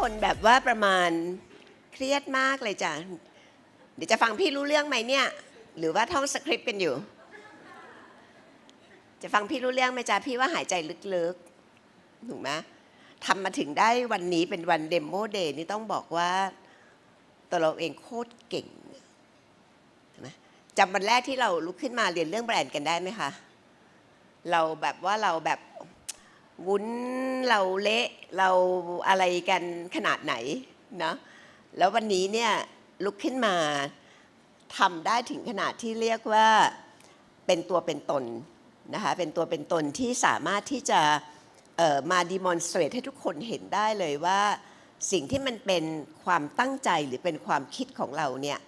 คนแบบว่าประมาณเครียดมากเลยจ้ะ เดี๋ยวจะฟังพี่รู้เรื่องไหมเนี่ย หรือว่าท่องสคริปต์กันอยู่ จะฟังพี่รู้เรื่องไหมจ๊ะพี่ว่าหายใจลึกๆถูกไหมทำมาถึงได้วันนี้เป็นวันเดโมเดย์นี่ต้องบอกว่าตัวเราเองโคตรเก่งถูกไหมจำวันแรกที่เราลุกขึ้นมาเรียนเรื่องแบรนด์กันได้ไหมคะ เราแบบว่าเราแบบ วุ้นเราเละเราอะไรกันขนาดไหนนะแล้ววันนี้เนี่ยลุกขึ้นมาทำได้ถึงขนาดที่เรียกว่าเป็นตัวเป็นตนนะคะเป็นตัวเป็นตนที่สามารถที่จะมาดีมอนสเตรตให้ทุกคนเห็นได้เลยว่าสิ่งที่มันเป็นความตั้งใจหรือเป็นความคิดของเราเนี่ย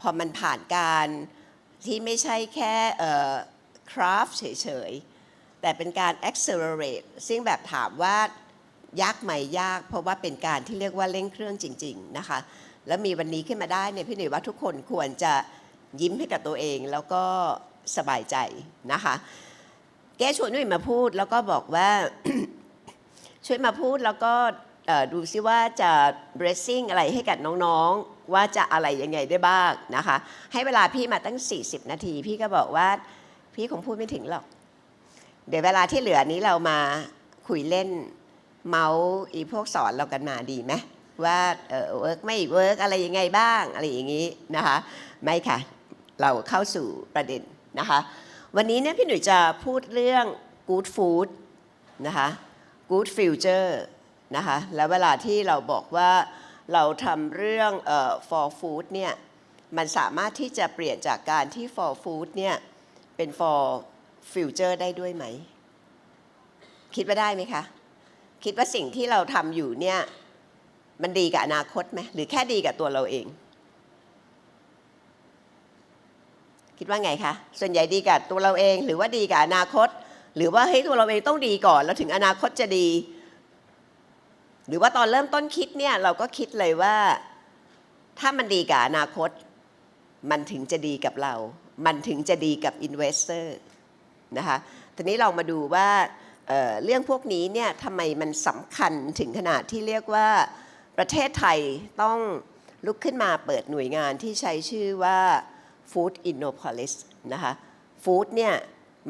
พอมันผ่านการที่ไม่ใช่แค่คราฟเฉยๆ แต่เป็นการ accelerate ซึ่งแบบถามว่ายากไหมยาก เพราะว่าเป็นการที่เรียกว่าเร่งเครื่องจริง ๆ นะคะ แล้วมีวันนี้ขึ้นมาได้เนี่ยพี่หนุ่ยว่าทุกคนควรจะยิ้มให้กับตัวเองแล้วก็สบายใจนะคะแกชวนหนุ่ยมาพูดแล้วก็บอกว่าช่วยมาพูดแล้วก็ดูซิว่าจะ blessing อะไรให้กับน้องๆ ว่าจะอะไรยังไงได้บ้างนะคะ ให้เวลาพี่มาตั้ง 40 นาที พี่ก็บอกว่าพี่คงพูดไม่ถึงหรอก เดี๋ยวเวลาที่เหลือนี้เรามาคุยเล่นเมาส์อีพวกสอนเรากันมาดีไหมว่าเออเวิร์กไม่เวิร์กอะไรยังไงบ้างอะไรอย่างนี้นะคะไม่ค่ะ เราเข้าสู่ประเด็นนะคะ วันนี้เนี่ยพี่หนุ่ยจะพูดเรื่อง good food นะคะ good future นะคะแล้วเวลาที่เราบอกว่าเราทำเรื่องเอ่อ for food เนี่ยมันสามารถที่จะเปลี่ยนจากการที่ for food เนี่ยเป็น for future ได้ด้วยไหม คิดว่าได้ไหมคะ คิดว่าสิ่งที่เราทำอยู่เนี่ย มันดีกับอนาคตไหมหรือแค่ดีกับตัวเราเอง คิดว่าไงคะส่วนใหญ่ดีกับตัวเราเอง หรือว่าดีกับอนาคต หรือว่าเฮ้ยตัวเราเองต้องดีก่อน แล้วถึงอนาคตจะดี หรือว่าตอนเริ่มต้นคิดเนี่ยเราก็คิดเลยว่า ถ้ามันดีกับอนาคต มันถึงจะดีกับเรา มันถึงจะดีกับอินเวสเตอร์ นะคะทีนี้เรามาดูว่าเเรื่องพวกนี้เนี่ยทำไมมันสำคัญถึงขนาดที่เรียกว่าประเทศไทยต้องลุกขึ้นมาเปิดหน่วยงานที่ใช้ชื่อว่า Food Innopolis นะคะฟู้ดเนี่ย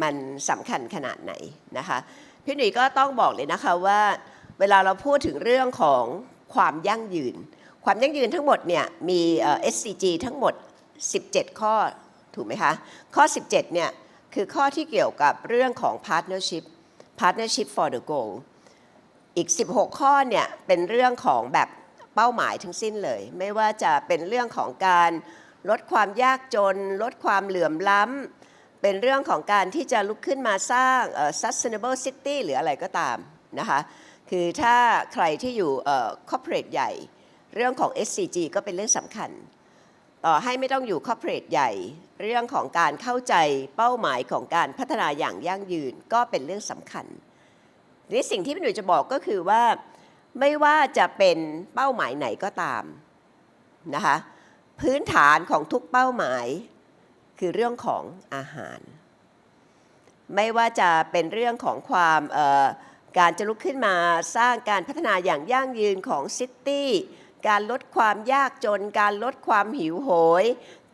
มันสำคัญขนาดไหนนะคะพี่หนุ่ยก็ต้องบอกเลยนะคะว่า เวลาเราพูดถึงเรื่องของความยั่งยืน ความยั่งยืนทั้งหมดเนี่ยมีเอ่อ SCG ทั้งหมด 17 ข้อถูกไหมคะ ข้อ 17 เนี่ย คือข้อที่เกี่ยวกับเรื่องของ partnership partnership for the goal อีก 16 ข้อเนี่ยเป็นเรื่องของแบบเป้าหมายทั้งสิ้นเลย ไม่ว่าจะเป็นเรื่องของการลดความยากจน ลดความเหลื่อมล้ำ เป็นเรื่องของการที่จะลุกขึ้นมาสร้างเอ่อ sustainable city หรืออะไรก็ตามนะคะคือถ้าใครที่อยู่เอ่อ corporate ใหญ่ เรื่องของ SCG ก็เป็นเรื่องสำคัญ ต่อให้ไม่ต้องอยู่ corporate ใหญ่ เรื่องของการเข้าใจเป้าหมายของการพัฒนาอย่างยั่งยืนก็เป็นเรื่องสำคัญนี่สิ่งที่พี่หนุ่ยจะบอกก็คือว่าไม่ว่าจะเป็นเป้าหมายไหนก็ตามนะคะพื้นฐานของทุกเป้าหมายคือเรื่องของอาหาร ไม่ว่าจะเป็นเรื่องของความการจะลุกขึ้นมาสร้างการพัฒนาอย่างยั่งยืนของซิตี้ การลดความยากจน การลดความหิวโหย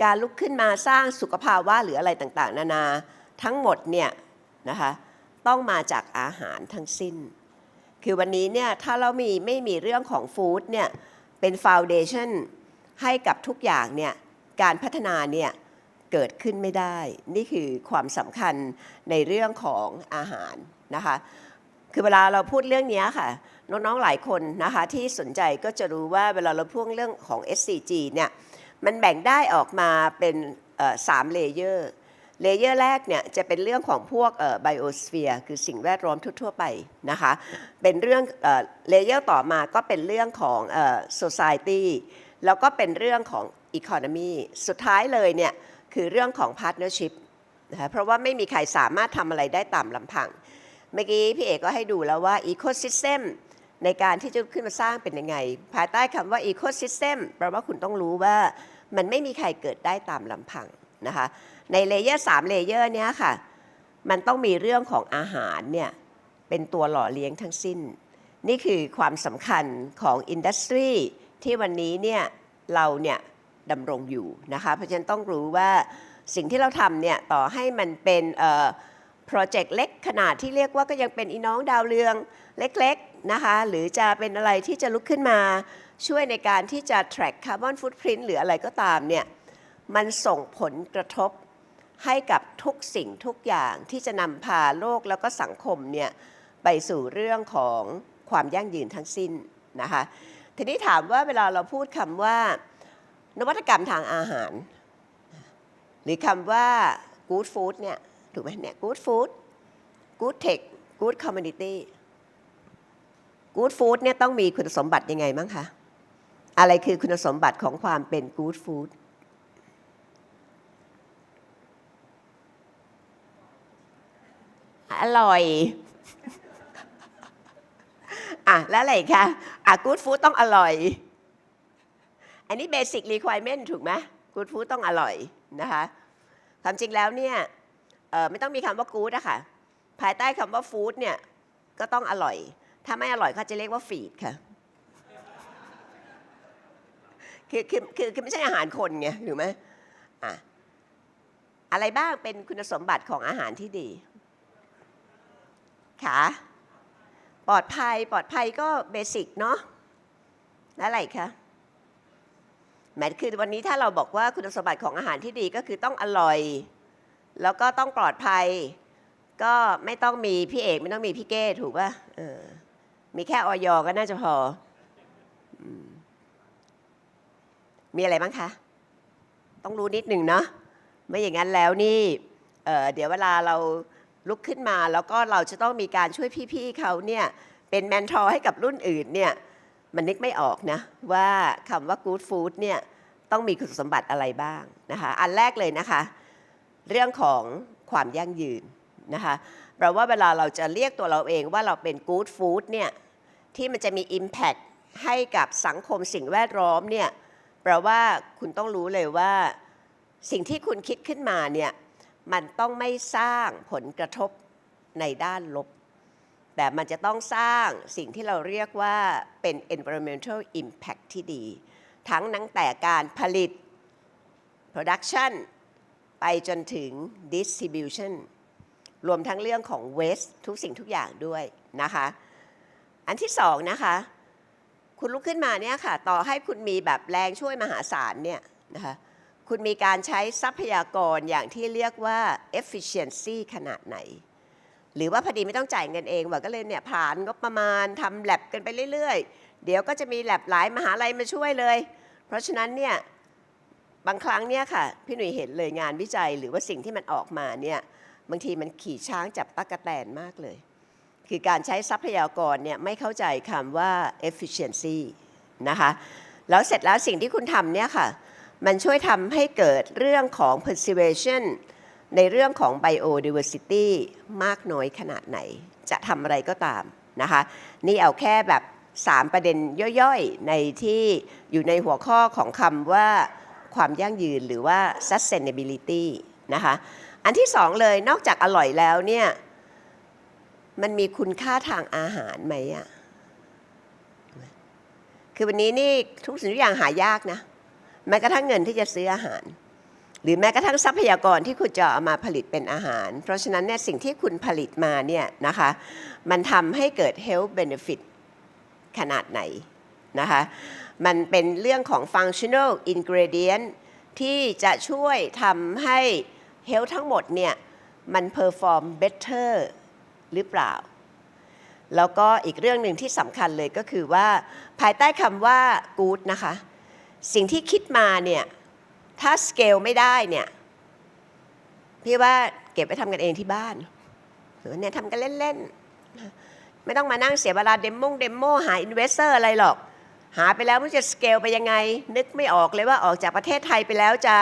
การลุกขึ้นมาสร้างสุขภาวะหรืออะไรต่างๆ นานา ทั้งหมดเนี่ยนะคะต้องมาจากอาหารทั้งสิ้น คือวันนี้เนี่ยถ้าเรามีไม่มีเรื่องของฟู้ดเนี่ยเป็นฟาวเดชั่นให้กับทุกอย่างเนี่ยการพัฒนาเนี่ยเกิดขึ้นไม่ได้ นี่คือความสำคัญในเรื่องของอาหารนะคะ คือเวลาเราพูดเรื่องนี้ค่ะน้องๆหลายคนนะคะที่สนใจก็จะรู้ว่าเวลาเราพูดเรื่องของ SCG เนี่ยมันแบ่งได้ออกมาเป็นสามเลเยอร์เลเยอร์แรกเนี่ยจะเป็นเรื่องของพวกไบโอสเฟียร์คือสิ่งแวดล้อมทั่ว ๆ ไปนะคะเป็นเรื่องเลเยอร์ต่อมาก็เป็นเรื่องของเอ่อ society แล้วก็เป็นเรื่องของ economy สุดท้ายเลยเนี่ยคือเรื่องของ partnership นะคะเพราะว่าไม่มีใครสามารถทำอะไรได้ตามลำพัง เมื่อกี้พี่เอกก็ให้ดูแล้วว่า ecosystem ในการที่จะขึ้นมาสร้างเป็นยังไง ภายใต้คำว่า ecosystem แปลว่าคุณต้องรู้ว่ามันไม่มีใครเกิดได้ตามลำพังนะคะ ในเลเยอร์3เลเยอร์เนี้ยค่ะ มันต้องมีเรื่องของอาหารเนี่ยเป็นตัวหล่อเลี้ยงทั้งสิ้น นี่คือความสำคัญของอินดัสทรีที่วันนี้เนี่ยเราเนี่ยดำรงอยู่นะคะ เพราะฉะนั้นต้องรู้ว่าสิ่งที่เราทำเนี่ยต่อให้มันเป็น โปรเจกต์เล็กขนาดที่เรียกว่าก็ยังเป็นอีน้องดาวเรืองเล็กๆนะคะ หรือจะเป็นอะไรที่จะลุกขึ้นมาช่วยในการที่จะ track carbon footprint หรืออะไรก็ตามเนี่ย มันส่งผลกระทบให้กับทุกสิ่งทุกอย่างที่จะนำพาโลกแล้วก็สังคมเนี่ยไปสู่เรื่องของความยั่งยืนทั้งสิ้นนะคะ ทีนี้ถามว่าเวลาเราพูดคำว่า นวัตกรรมทางอาหาร หรือคำว่า good food เนี่ย ถูกไหมเนี่ย good food good tech good community good food เนี่ยต้องมีคุณสมบัติยังไงบ้างคะ อะไรคือคุณสมบัติของความเป็น good food อร่อยอะแล้วอะไรอีกคะอะ good food ต้องอร่อย อันนี้ basic requirement ถูกไหม good food ต้องอร่อยนะคะความจริงแล้วเนี่ยเอ่อ ไม่ต้องมีคำว่า good อะค่ะ ภายใต้คำว่า food เนี่ยก็ต้องอร่อย ถ้าไม่อร่อยเขาจะเรียกว่า feed ค่ะคือคือคือคือไม่ใช่อาหารคนไงถูกไหมอะอะไรบ้างเป็นคุณสมบัติของอาหารที่ดีค่ะปลอดภัยปลอดภัยก็เบสิกเนาะแล้วอะไรคะหมคือวันนี้ถ้าเราบอกว่าคุณสมบัติของอาหารที่ดีก็คือต้องอร่อย แล้วก็ต้องปลอดภัย ก็ไม่ต้องมีพี่เอกไม่ต้องมีพี่เก้ถูกป่ะเออมีแค่ออยก็น่าจะพออมมีอะไรบ้างคะ ต้องรู้นิดหนึ่งเนาะไม่อย่างนั้นแล้วนี่เเดี๋ยวเวลาเราลุกขึ้นมา แล้วก็เราจะต้องมีการช่วยพี่ๆเขาเนี่ยเป็นแมนทอร์ให้กับรุ่นอื่นเนี่ยมันนึกไม่ออกนะ ว่าคำว่า good food เนี่ยต้องมีคุณสมบัติอะไรบ้างนะคะ อันแรกเลยนะคะ เรื่องของความยั่งยืนนะคะแปลว่าเวลาเราจะเรียกตัวเราเองว่าเราเป็น good food เนี่ยที่มันจะมี impact ให้กับสังคมสิ่งแวดล้อมเนี่ยแปลว่าคุณต้องรู้เลยว่าสิ่งที่คุณคิดขึ้นมาเนี่ยมันต้องไม่สร้างผลกระทบในด้านลบ แต่มันจะต้องสร้างสิ่งที่เราเรียกว่าเป็น environmental impact ที่ดี ทั้งตั้งแต่การผลิต production ไปจนถึง distribution รวมทั้งเรื่องของ waste ทุกสิ่งทุกอย่างด้วยนะคะ อันที่สองนะคะ คุณลุกขึ้นมาเนี่ยค่ะ ต่อให้คุณมีแบบแรงช่วยมหาศาลเนี่ยนะคะคุณมีการใช้ทรัพยากรอย่างที่เรียกว่า efficiency ขนาดไหน หรือว่าพอดีไม่ต้องจ่ายเงินเองว่าก็เลยเนี่ยผ่านงบประมาณทำแลบกันไปเรื่อย ๆ เดี๋ยวก็จะมีแลบหลายมหาลัยมาช่วยเลย เพราะฉะนั้นเนี่ย บางครั้งเนี่ยค่ะพี่หนุ่ยเห็นเลยงานวิจัยหรือว่าสิ่งที่มันออกมาเนี่ยบางทีมันขี่ช้างจับตั๊กแตนมากเลย คือการใช้ทรัพยากรเนี่ยไม่เข้าใจคำว่า efficiency นะคะแล้วเสร็จแล้วสิ่งที่คุณทำเนี่ยค่ะ มันช่วยทำให้เกิดเรื่องของ preservation ในเรื่องของ biodiversity มากน้อยขนาดไหน จะทำอะไรก็ตามนะคะ นี่เอาแค่แบบ 3 ประเด็นย่อยๆ ในที่อยู่ในหัวข้อของคำว่า ความยั่งยืนหรือว่า sustainability นะคะอันที่สองเลยนอกจากอร่อยแล้วเนี่ยมันมีคุณค่าทางอาหารไหมอะคือวันนี้นี่ทุกสิ่งทุกอย่างหายากนะแม้กระทั่งเงินที่จะซื้ออาหาร หรือแม้กระทั่งทรัพยากรที่คุณจะเอามาผลิตเป็นอาหาร เพราะฉะนั้นเนี่ยสิ่งที่คุณผลิตมาเนี่ยนะคะมันทำให้เกิด health benefit ขนาดไหน นะคะมันเป็นเรื่องของ functional ingredient ที่จะช่วยทำให้ health ทั้งหมดเนี่ยมัน perform better หรือเปล่า แล้วก็อีกเรื่องหนึ่งที่สำคัญเลยก็คือว่า ภายใต้คำว่า good นะคะ สิ่งที่คิดมาเนี่ย ถ้าสเกลไม่ได้เนี่ย พี่ว่าเก็บไปทำกันเองที่บ้าน หรือเนี่ยทำกันเล่น ๆ ไม่ต้องมานั่งเสียเวลาเดมงเดโมหาอินเวสเตอร์อะไรหรอก หาไปแล้วมันจะสเกลไปยังไง นึกไม่ออกเลยว่าออกจากประเทศไทยไปแล้วจะ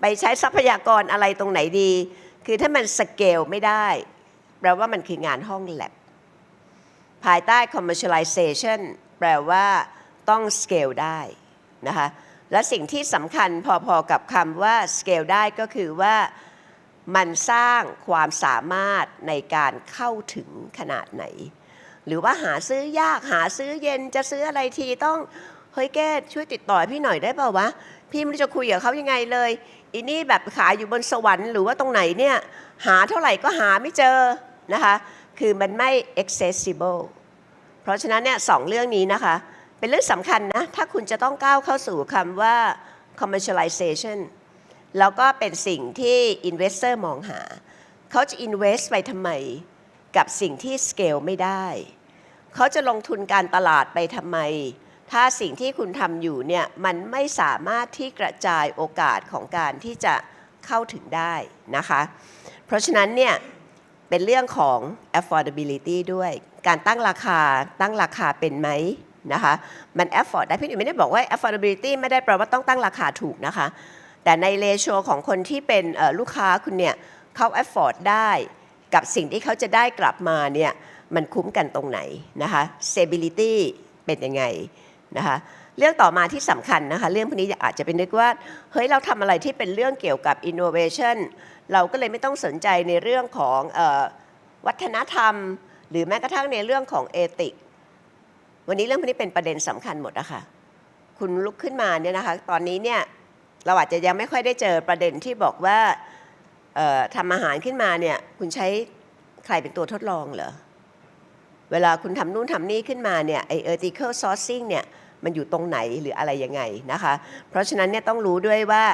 ไปใช้ทรัพยากรอะไรตรงไหนดี คือถ้ามันสเกลไม่ได้แปลว่ามันคืองานห้องแลบภายใต้ commercialization แปลว่าต้อง scale ได้นะคะและสิ่งที่สำคัญพอๆกับคำว่า scale ได้ก็คือว่ามันสร้างความสามารถในการเข้าถึงขนาดไหน หรือว่าหาซื้อยากหาซื้อเย็นจะซื้ออะไรทีต้องเฮ้ยแกช่วยติดต่อพี่หน่อยได้เปล่าวะ พี่ไม่รู้จะคุยกับเขายังไงเลยอีนี่แบบขายอยู่บนสวรรค์หรือว่าตรงไหนเนี่ยหาเท่าไหร่ก็หาไม่เจอนะคะ คือมันไม่ accessible เพราะฉะนั้นเนี่ยสองเรื่องนี้นะคะ เป็นเรื่องสำคัญนะ ถ้าคุณจะต้องก้าวเข้าสู่คำว่า commercialization แล้วก็เป็นสิ่งที่ investor มองหา เขาจะ invest ไปทำไม กับสิ่งที่ scale ไม่ได้ เขาจะลงทุนการตลาดไปทำไม ถ้าสิ่งที่คุณทำอยู่เนี่ยมันไม่สามารถที่กระจายโอกาสของการที่จะเข้าถึงได้นะคะ เพราะฉะนั้นเนี่ยเป็นเรื่องของ affordability ด้วย การตั้งราคาตั้งราคาเป็นไหมนะคะ มัน afford ได้พี่หนุ่ยไม่ได้บอกว่า affordability ไม่ได้แปลว่าต้องตั้งราคาถูกนะคะ แต่ในเลโชของคนที่เป็นลูกค้าคุณเนี่ยเขา afford ได้ กับสิ่งที่เขาจะได้กลับมาเนี่ยมันคุ้มกันตรงไหนนะคะ stability เป็นยังไงนะคะเรื่องต่อมาที่สำคัญนะคะเรื่องพวกนี้อาจจะเป็นนึกว่าเฮ้ยเราทำอะไรที่เป็นเรื่องเกี่ยวกับ innovation เราก็เลยไม่ต้องสนใจในเรื่องของออวัฒนธรรม หรือแม้กระทั่งในเรื่องของเอติก วันนี้เรื่องพวกนี้เป็นประเด็นสำคัญหมดอะคะคุณลุกขึ้นมาเนี่ยนะคะตอนนี้เนี่ยเราอาจจะยังไม่ค่อยได้เจอประเด็นที่บอกว่า ทำอาหารขึ้นมาเนี่ยคุณใช้ใครเป็นตัวทดลองเหรอ เวลาคุณทำนู่นทำนี่ขึ้นมาเนี่ยไอ ethical sourcing เนี่ยมันอยู่ตรงไหนหรืออะไรยังไงนะคะ เพราะฉะนั้นเนี่ยต้องรู้ด้วยว่า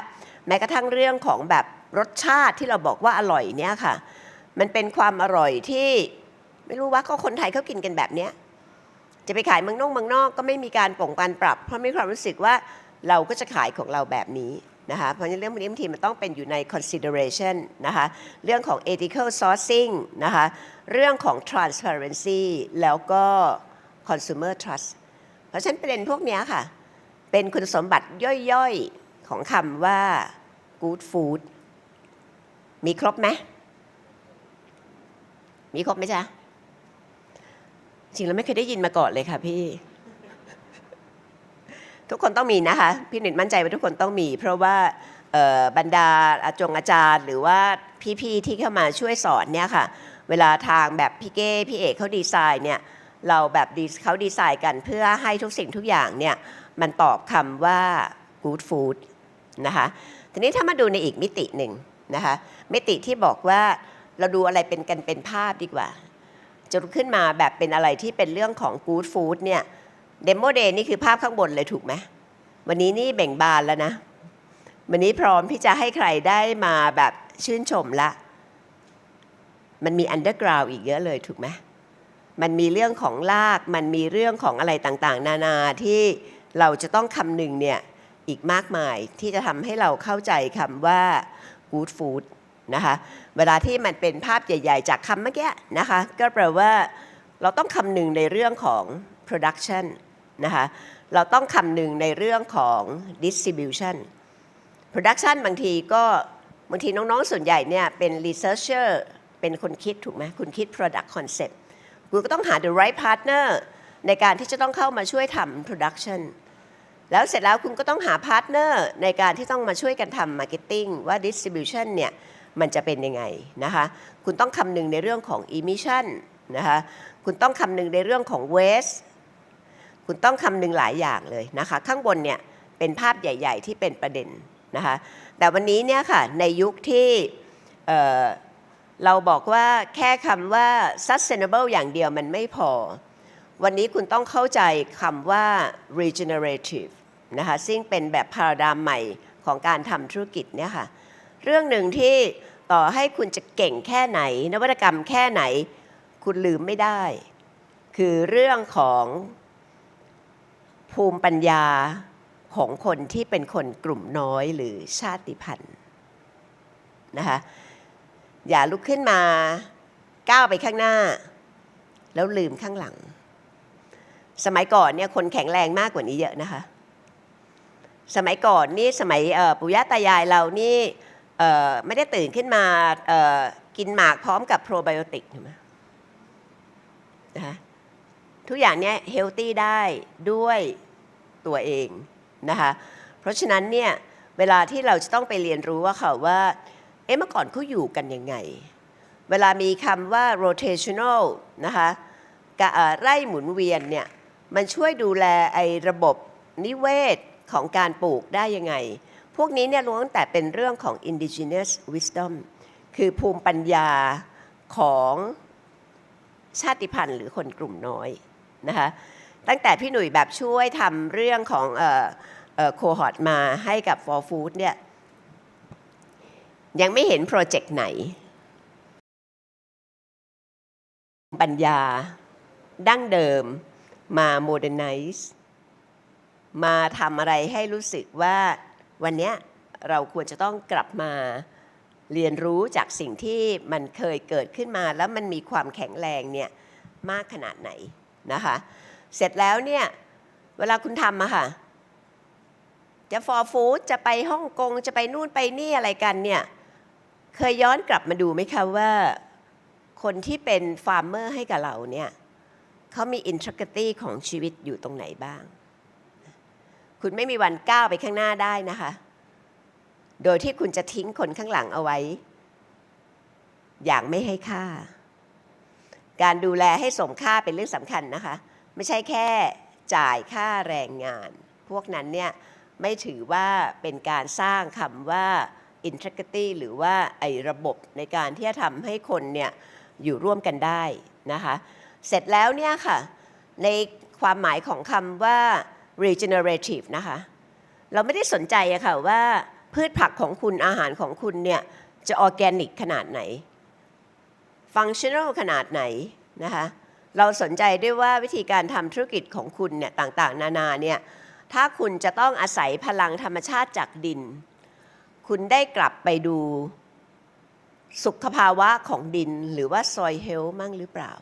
แม้กระทั่งเรื่องของแบบรสชาติที่เราบอกว่าอร่อยเนี่ยค่ะ มันเป็นความอร่อยที่ไม่รู้ว่าก็คนไทยเขากินกันแบบเนี้ยจะไปขายเมืองนอกเมืองนอกก็ไม่มีการป่งการปรับ เพราะมีความรู้สึกว่าเราก็จะขายของเราแบบนี้ นะคะเพราะฉะนั้นเรื่องพวกนี้บางทีมันต้องเป็นอยู่ใน consideration นะคะเรื่องของ ethical sourcing นะคะเรื่องของ transparency แล้วก็ consumer trust เพราะฉะนั้นประเด็นพวกนี้ค่ะ เป็นคุณสมบัติย่อยๆ ของคำว่า good food มีครบไหมมีครบไหมจ๊ะ จริงแล้วไม่เคยได้ยินมาก่อนเลยค่ะพี่ ทุกคนต้องมีนะคะ พี่หนิดมั่นใจว่าทุกคนต้องมี เพราะว่าบรรดาอาจงอาจารย์ หรือว่าพี่ๆที่เข้ามาช่วยสอนเนี่ยค่ะ เวลาทางแบบพี่เก้พี่เอกเขาดีไซน์เนี่ยเราแบบเขาดีไซน์กันเพื่อให้ทุกสิ่งทุกอย่างเนี่ยมันตอบคำว่า good food นะคะทีนี้ถ้ามาดูในอีกมิติหนึ่งนะคะมิติที่บอกว่าเราดูอะไรเป็นกันเป็นภาพดีกว่าจะขึ้นมาแบบเป็นอะไรที่เป็นเรื่องของ good food เนี่ย เดโมเดย์นี่คือภาพข้างบนเลยถูกไหมวันนี้นี่เบ่งบานแล้วนะ วันนี้พร้อมที่จะให้ใครได้มาแบบชื่นชมละ มันมีอันเดอร์กราวอีกเยอะเลยถูกไหมมันมีเรื่องของลากมันมีเรื่องของอะไรต่างๆ นานาที่เราจะต้องคำนึงเนี่ยอีกมากมายที่จะทำให้เราเข้าใจคำว่า good food นะคะเวลาที่มันเป็นภาพใหญ่ ๆ จากคำเมื่อกี้นะคะ ก็แปลว่าเราต้องคำนึงในเรื่องของ production นะคะเราต้องคำนึงในเรื่องของ distribution production บางทีก็บางทีน้องๆ ส่วนใหญ่เนี่ยเป็น researcher เป็นคนคิดถูกไหมคุณคิด product concept คุณก็ต้องหา the right partner ในการที่จะต้องเข้ามาช่วยทำ production แล้วเสร็จแล้วคุณก็ต้องหาพาร์ทเนอร์ในการที่ต้องมาช่วยกันทำมาร์เก็ตติ้งว่า distribution เนี่ยมันจะเป็นยังไงนะคะคุณต้องคำนึงในเรื่องของ emission นะคะคุณต้องคำนึงในเรื่องของ waste คุณต้องคำนึงหลายอย่างเลยนะคะ ข้างบนเนี่ยเป็นภาพใหญ่ ๆ ที่เป็นประเด็นนะคะแต่วันนี้เนี่ยค่ะในยุคที่เเราบอกว่าแค่คำว่า sustainable อย่างเดียวมันไม่พอ วันนี้คุณต้องเข้าใจคำว่า regenerative นะคะซึ่งเป็นแบบพาราดามใหม่ของการทำธุรกิจเนี่ยค่ะเรื่องหนึ่งที่ต่อให้คุณจะเก่งแค่ไหน นวัตกรรมแค่ไหน คุณลืมไม่ได้ คือเรื่องของ ภูมิปัญญาของคนที่เป็นคนกลุ่มน้อยหรือชาติพันธุ์นะคะอย่าลุกขึ้นมาก้าวไปข้างหน้า แล้วลืมข้างหลัง สมัยก่อนเนี่ยคนแข็งแรงมากกว่านี้เยอะนะคะ สมัยก่อนนี่สมัยปู่ย่าตายายเรานี่ไม่ได้ตื่นขึ้นมากินหมากพร้อมกับโปรไบโอติกถูกไหมนะคะ ทุกอย่างเนี่ยเฮลตี้ได้ด้วยตัวเองนะคะเพราะฉะนั้นเนี่ยเวลาที่เราจะต้องไปเรียนรู้ว่าค่ะว่าเอ๊ะเมื่อก่อนเขาอยู่กันยังไง เวลามีคำว่า rotational นะคะกะไร่หมุนเวียนเนี่ยมันช่วยดูแลไอ้ระบบนิเวศของการปลูกได้ยังไง พวกนี้เนี่ยล้วนตั้งแต่เป็นเรื่องของ indigenous wisdom คือภูมิปัญญาของชาติพันธุ์หรือคนกลุ่มน้อย นะคะตั้งแต่พี่หนุ่ยแบบช่วยทำเรื่องของโคฮอตมาให้กับ for food เนี่ยยังไม่เห็นโปรเจกต์ไหน ปัญญา ดั้งเดิมมาโมเดิร์นไนซ์มาทำอะไรให้รู้สึกว่าวันนี้เราควรจะต้องกลับมาเรียนรู้จากสิ่งที่มันเคยเกิดขึ้นมา แล้วมันมีความแข็งแรงเนี่ยมากขนาดไหน นะคะ เสร็จแล้วเนี่ยเวลาคุณทำอะค่ะ จะ for food จะไปฮ่องกงจะไปนู่นไปนี่อะไรกันเนี่ยเคยย้อนกลับมาดูไหมคะว่าคนที่เป็นฟาร์มเมอร์ให้กับเราเนี่ยเขามีอินทร i ตี้ของชีวิตอยู่ตรงไหนบ้าง คุณไม่มีวันก้าวไปข้างหน้าได้นะคะ โดยที่คุณจะทิ้งคนข้างหลังเอาไว้ อย่างไม่ให้ค่า การดูแลให้สมค่าเป็นเรื่องสำคัญนะคะ ไม่ใช่แค่จ่ายค่าแรงงาน พวกนั้นเนี่ยไม่ถือว่าเป็นการสร้างคำว่า integrity หรือว่าไอ้ระบบในการที่จะทำให้คนเนี่ยอยู่ร่วมกันได้นะคะ เสร็จแล้วเนี่ยค่ะ ในความหมายของคำว่า regenerative นะคะ เราไม่ได้สนใจอะค่ะว่าพืชผักของคุณอาหารของคุณเนี่ยจะออร์แกนิกขนาดไหน ฟังชั่น a ลขนาดไหนนะคะเราสนใจด้วยว่าวิธีการทำธุรกิจของคุณเนี่ยต่างๆ นานาเนี่ยถ้าคุณจะต้องอาศัยพลังธรรมชาติจากดิน คุณได้กลับไปดูสุขภาวะของดินหรือว่า soil health มั่งหรือเปล่า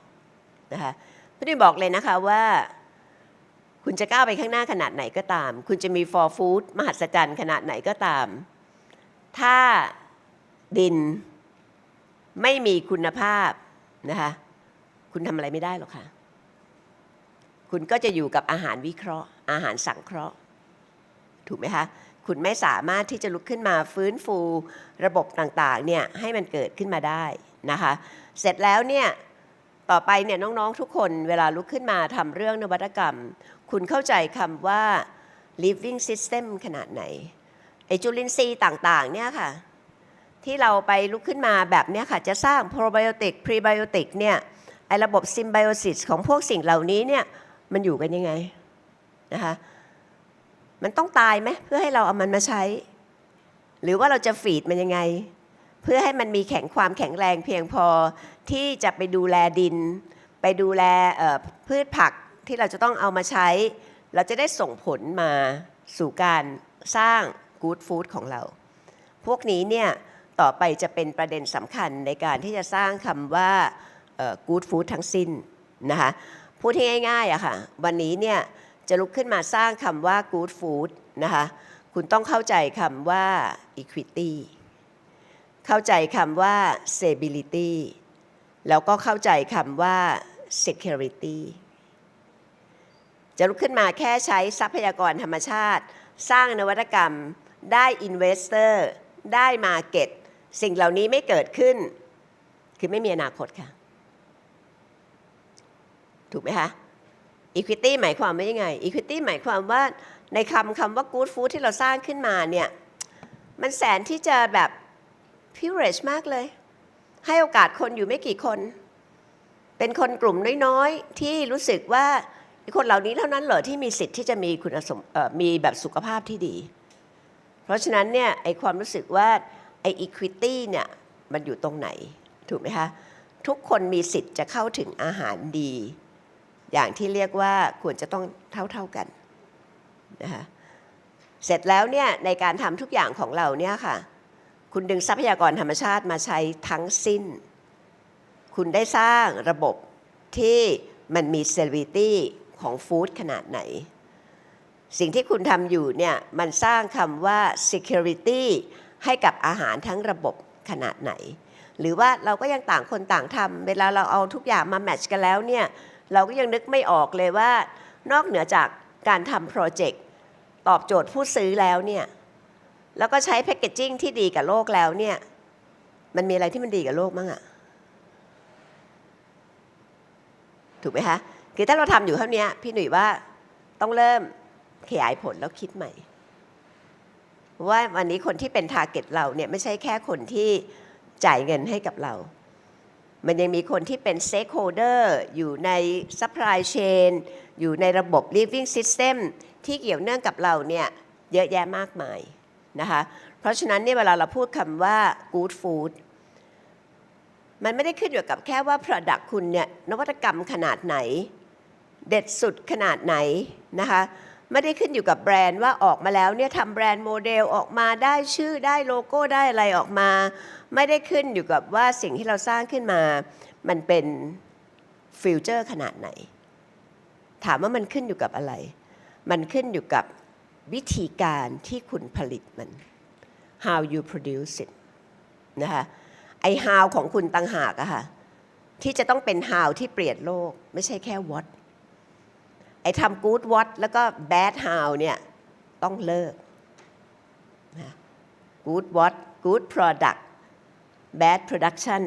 นะคะพี่ดิบอกเลยนะคะว่า คุณจะก้าวไปข้างหน้าขนาดไหนก็ตาม คุณจะมี for food มหัศจรรย์ขนาดไหนก็ตาม ถ้าดิน ไม่มีคุณภาพนะคะคุณทำอะไรไม่ได้หรอกค่ะ คุณก็จะอยู่กับอาหารวิเคราะห์ อาหารสังเคราะห์ ถูกไหมคะคุณไม่สามารถที่จะลุกขึ้นมาฟื้นฟูระบบต่างๆเนี่ยให้มันเกิดขึ้นมาได้นะคะ เสร็จแล้วเนี่ยต่อไปเนี่ยน้องๆทุกคนเวลาลุกขึ้นมาทำเรื่องนวัตกรรม คุณเข้าใจคำว่า living system ขนาดไหนไอจุลินทรีย์ต่างๆเนี่ยค่ะ ที่เราไปลุกขึ้นมาแบบนี้ค่ะ จะสร้าง probiotic prebiotic เนี่ยไอระบบ symbiosis ของพวกสิ่งเหล่านี้เนี่ยมันอยู่กันยังไงนะคะมันต้องตายไหมเพื่อให้เราเอามันมาใช้ หรือว่าเราจะฟีดมันยังไง เพื่อให้มันมีแข็งความแข็งแรงเพียงพอที่จะไปดูแลดิน ไปดูแลพืชผักที่เราจะต้องเอามาใช้ เราจะได้ส่งผลมาสู่การสร้างกู๊ดฟู้ดของเรา พวกนี้เนี่ย ต่อไปจะเป็นประเด็นสำคัญในการที่จะสร้างคำว่ากู๊ดฟู้ดทั้งสิ้นนะคะพูดให้ง่ายๆอะค่ะวันนี้เนี่ยจะลุกขึ้นมาสร้างคำว่ากู๊ดฟู้ดนะคะคุณต้องเข้าใจคำว่า equity เข้าใจคำว่า stability แล้วก็เข้าใจคำว่า security จะลุกขึ้นมาแค่ใช้ทรัพยากรธรรมชาติ สร้างนวัตกรรม ได้ investor ได้ market สิ่งเหล่านี้ไม่เกิดขึ้น คือไม่มีอนาคตค่ะ ถูกไหมคะ equity หมายความว่ายังไง equity หมายความว่าในคำคำว่า good food ที่เราสร้างขึ้นมาเนี่ย มันแสนที่จะแบบ privilege มากเลย ให้โอกาสคนอยู่ไม่กี่คน เป็นคนกลุ่มน้อยๆ ที่รู้สึกว่าคนเหล่านี้เท่านั้นเหรอที่มีสิทธิ์ที่จะมีคุณสมมีแบบสุขภาพที่ดี เพราะฉะนั้นเนี่ยไอความรู้สึกว่า ไอ equity เนี่ยมันอยู่ตรงไหน ถูกไหมคะ ทุกคนมีสิทธิ์จะเข้าถึงอาหารดี อย่างที่เรียกว่าควรจะต้องเท่าๆกันนะคะเสร็จแล้วเนี่ยในการทำทุกอย่างของเราเนี่ยค่ะ คุณดึงทรัพยากรธรรมชาติมาใช้ทั้งสิ้น คุณได้สร้างระบบที่มันมีเซลวิตี้ของฟู้ดขนาดไหน สิ่งที่คุณทำอยู่เนี่ยมันสร้างคำว่า security ให้กับอาหารทั้งระบบขนาดไหน หรือว่าเราก็ยังต่างคนต่างทำเวลาเราเอาทุกอย่างมาแมทช์กันแล้วเนี่ยเราก็ยังนึกไม่ออกเลยว่านอกเหนือจากการทำโปรเจกต์ตอบโจทย์ผู้ซื้อแล้วเนี่ยแล้วก็ใช้แพคเกจจิ้งที่ดีกับโลกแล้วเนี่ยมันมีอะไรที่มันดีกับโลกมั้งอะถูกไหมคะคือถ้าเราทำอยู่เท่านี้พี่หนุ่ยว่าต้องเริ่มขยายผลแล้วคิดใหม่ ว่าวันนี้คนที่เป็นทาร์เก็ตเราเนี่ยไม่ใช่แค่คนที่จ่ายเงินให้กับเรา มันยังมีคนที่เป็น stakeholder อยู่ใน supply chain อยู่ในระบบ living system ที่เกี่ยวเนื่องกับเราเนี่ยเยอะแยะมากมายนะคะ เพราะฉะนั้นเนี่ยเวลาเราพูดคำว่า good food มันไม่ได้ขึ้นอยู่กับแค่ว่า product คุณเนี่ยนวัตกรรมขนาดไหน เด็ดสุดขนาดไหนนะคะ ไม่ได้ขึ้นอยู่กับแบรนด์ว่าออกมาแล้วเนี่ยทำแบรนด์โมเดลออกมาได้ชื่อได้โลโก้ได้อะไรออกมา ไม่ได้ขึ้นอยู่กับว่าสิ่งที่เราสร้างขึ้นมา มันเป็นฟิวเจอร์ขนาดไหน ถามว่ามันขึ้นอยู่กับอะไร มันขึ้นอยู่กับวิธีการที่คุณผลิตมัน how you produce it นะคะไอ how ของคุณต่างหากอะค่ะที่จะต้องเป็น how ที่เปลี่ยนโลก ไม่ใช่แค่ what ไอ้ทำกู๊ดวอตแล้วก็แบดฮาวเนี่ยต้องเลิกนะกู๊ดวอตกู๊ดโปรดักต์แบดโปรดักชัน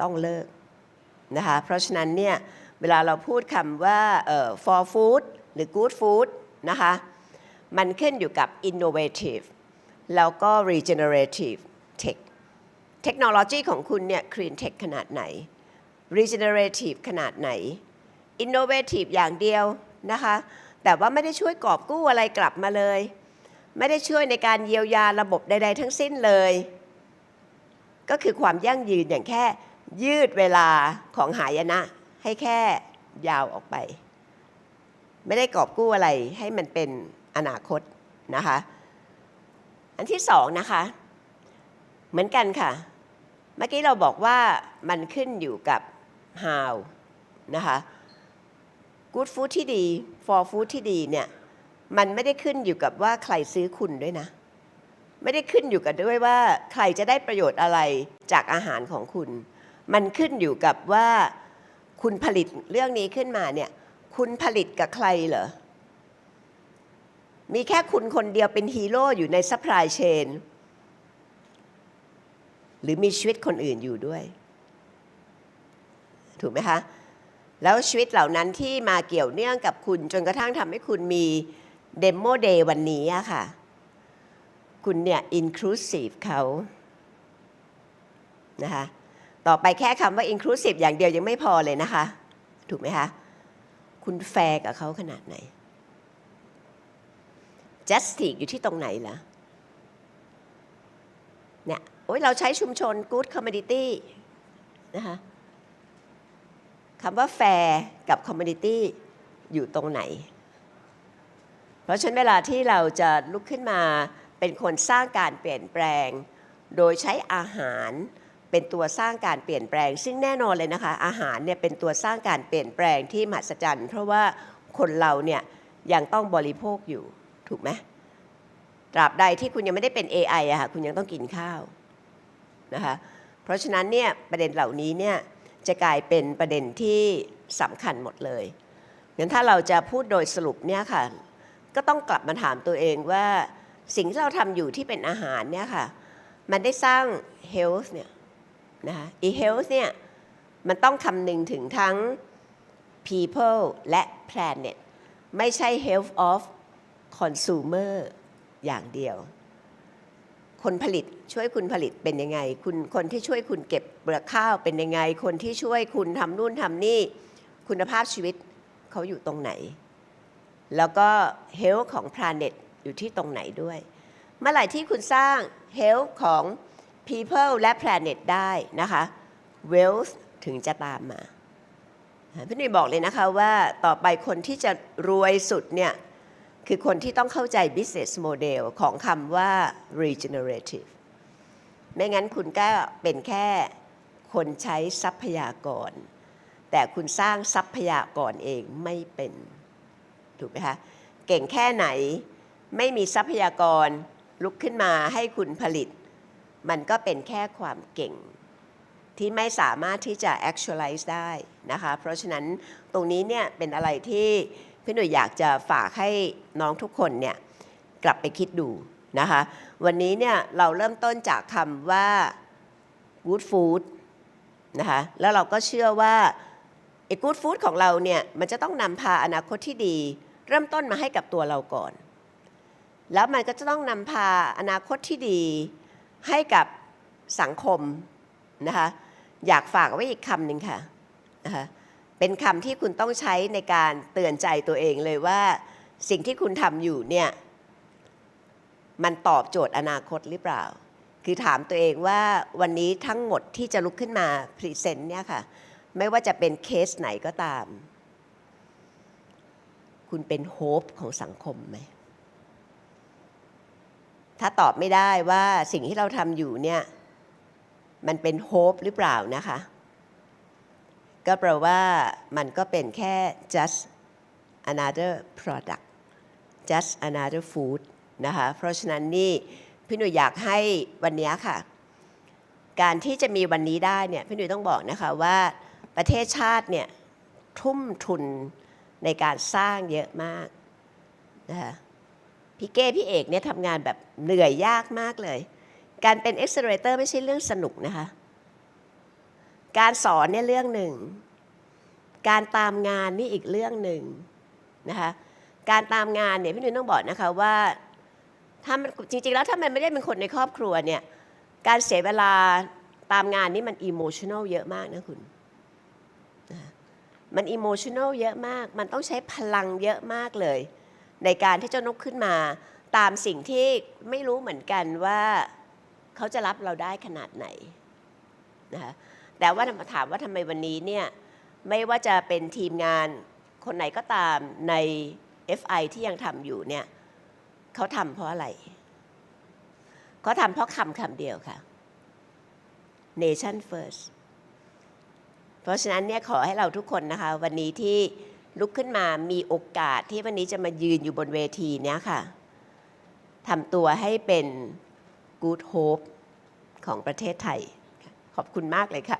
ต้องเลิกนะคะเพราะฉะนั้นเนี่ยเวลาเราพูดคำว่าเอ่อ for food หรือ good food นะคะมันขึ้นอยู่กับ innovative แล้วก็ regenerative tech เทคโนโลยีของคุณเนี่ย clean tech ขนาดไหน regenerative ขนาดไหน innovative อย่างเดียวนะคะ แต่ว่าไม่ได้ช่วยกอบกู้อะไรกลับมาเลย ไม่ได้ช่วยในการเยียวยาระบบใด ๆ ทั้งสิ้นเลย ก็คือความยั่งยืนอย่างแค่ยืดเวลาของหายนะ ให้แค่ยาวออกไป ไม่ได้กอบกู้อะไรให้มันเป็นอนาคตนะคะ อันที่สองนะคะ เหมือนกันค่ะ เมื่อกี้เราบอกว่ามันขึ้นอยู่กับ how นะคะ good food ที่ดี for food ที่ดีเนี่ยมันไม่ได้ขึ้นอยู่กับว่าใครซื้อคุณด้วยนะ ไม่ได้ขึ้นอยู่กับด้วยว่าใครจะได้ประโยชน์อะไรจากอาหารของคุณ มันขึ้นอยู่กับว่าคุณผลิตเรื่องนี้ขึ้นมาเนี่ยคุณผลิตกับใครเหรอ มีแค่คุณคนเดียวเป็นฮีโร่อยู่ในซัพพลายเชนหรือมีชีวิตคนอื่นอยู่ด้วย ถูกไหมคะ แล้วชีวิตเหล่านั้นที่มาเกี่ยวเนื่องกับคุณ จนกระทั่งทำให้คุณมีเดโมเดย์วันนี้อะค่ะ คุณเนี่ย inclusive เขานะคะต่อไปแค่คำว่า inclusive อย่างเดียวยังไม่พอเลยนะคะ ถูกไหมคะ คุณแฟร์กับเขาขนาดไหน justice อยู่ที่ตรงไหนล่ะเนี่ยโอ้ยเราใช้ชุมชน good community นะคะ คำว่าแฟร์กับ community อยู่ตรงไหน เพราะฉะนั้นเวลาที่เราจะลุกขึ้นมาเป็นคนสร้างการเปลี่ยนแปลง โดยใช้อาหารเป็นตัวสร้างการเปลี่ยนแปลง ซึ่งแน่นอนเลยนะคะ อาหารเนี่ยเป็นตัวสร้างการเปลี่ยนแปลงที่มหัศจรรย์ เพราะว่าคนเราเนี่ยยังต้องบริโภคอยู่ถูกไหมตราบใดที่คุณยังไม่ได้เป็น AI อะค่ะคุณยังต้องกินข้าวนะคะเพราะฉะนั้นเนี่ยประเด็นเหล่านี้เนี่ย จะกลายเป็นประเด็นที่สำคัญหมดเลยงั้นถ้าเราจะพูดโดยสรุปเนี่ยค่ะ ก็ต้องกลับมาถามตัวเองว่าสิ่งที่เราทำอยู่ที่เป็นอาหารเนี่ยค่ะ มันได้สร้าง health เนี่ยนะคะอี health เนี่ยมันต้องคำนึงถึงทั้ง people และ planet ไม่ใช่ health of consumer อย่างเดียว คนผลิตช่วยคุณผลิตเป็นยังไง คุณคนที่ช่วยคุณเก็บเปลือกข้าวเป็นยังไง คนที่ช่วยคุณทำนู่นทำนี่ คุณภาพชีวิตเขาอยู่ตรงไหน แล้วก็ health ของ planet อยู่ที่ตรงไหนด้วย เมื่อไหร่ที่คุณสร้าง health ของ people และ planet ได้นะคะ wealth ถึงจะตามมาพี่หนุ่ยบอกเลยนะคะว่าต่อไปคนที่จะรวยสุดเนี่ย คือคนที่ต้องเข้าใจ business model ของคำว่า regenerative ไม่งั้นคุณก็เป็นแค่คนใช้ทรัพยากร แต่คุณสร้างทรัพยากรเองไม่เป็น ถูกไหมคะ เก่งแค่ไหนไม่มีทรัพยากรลุกขึ้นมาให้คุณผลิต มันก็เป็นแค่ความเก่ง ที่ไม่สามารถที่จะ actualize ได้นะคะ เพราะฉะนั้นตรงนี้เนี่ยเป็นอะไรที่ พี่หนุ่ยอยากจะฝากให้น้องทุกคนเนี่ยกลับไปคิดดูนะคะ วันนี้เนี่ยเราเริ่มต้นจากคำว่า good food นะคะแล้วเราก็เชื่อว่าอ้กู๊ดฟู้ดของเราเนี่ยมันจะต้องนำพาอนาคตที่ดี เริ่มต้นมาให้กับตัวเราก่อน แล้วมันก็จะต้องนำพาอนาคตที่ดีให้กับสังคมนะคะอยากฝากไว้อีกคำหนึ่งค่ะนะคะ เป็นคำที่คุณต้องใช้ในการเตือนใจตัวเองเลยว่า สิ่งที่คุณทำอยู่เนี่ยมันตอบโจทย์อนาคตหรือเปล่า คือถามตัวเองว่าวันนี้ทั้งหมดที่จะลุกขึ้นมาพรีเซนต์เนี่ยค่ะ ไม่ว่าจะเป็นเคสไหนก็ตาม คุณเป็นโฮปของสังคมไหม ถ้าตอบไม่ได้ว่าสิ่งที่เราทำอยู่เนี่ย มันเป็นโฮปหรือเปล่านะคะ ก็แปลว่ามันก็เป็นแค่ just another product just another food นะคะ เพราะฉะนั้นนี่พี่หนุ่ยอยากให้วันนี้ค่ะ การที่จะมีวันนี้ได้เนี่ยพี่หนุ่ยต้องบอกนะคะว่าประเทศชาติเนี่ยทุ่มทุนในการสร้างเยอะมากนะคะพี่เก้พี่เอกเนี่ยทำงานแบบเหนื่อยยากมากเลย การเป็น accelerator ไม่ใช่เรื่องสนุกนะคะ การสอนเนี่ยเรื่องหนึ่ง การตามงานนี่อีกเรื่องหนึ่งนะคะการตามงานเนี่ยพี่หนุ่ยต้องบอกนะคะว่าถ้ามันจริงๆแล้วถ้ามันไม่ได้เป็นคนในครอบครัวเนี่ยการเสียเวลาตามงานนี่มันอิโมชัน a ลเยอะมากนะคุณมันอิโมชัน a ลเยอะมาก มันต้องใช้พลังเยอะมากเลย ในการที่จะนกขึ้นมา ตามสิ่งที่ไม่รู้เหมือนกันว่าเขาจะรับเราได้ขนาดไหนนะคะ แต่ว่าถามว่าทำไมวันนี้เนี่ยไม่ว่าจะเป็นทีมงานคนไหนก็ตามใน FI ที่ยังทำอยู่เนี่ยเขาทำเพราะอะไรเขาทำเพราะคำคำเดียวค่ะ nation first เพราะฉะนั้นเนี่ยขอให้เราทุกคนนะคะ วันนี้ที่ลุกขึ้นมามีโอกาสที่วันนี้จะมายืนอยู่บนเวทีเนี้ยค่ะทำตัวให้เป็น good hope ของประเทศไทย ขอบคุณมากเลยค่ะ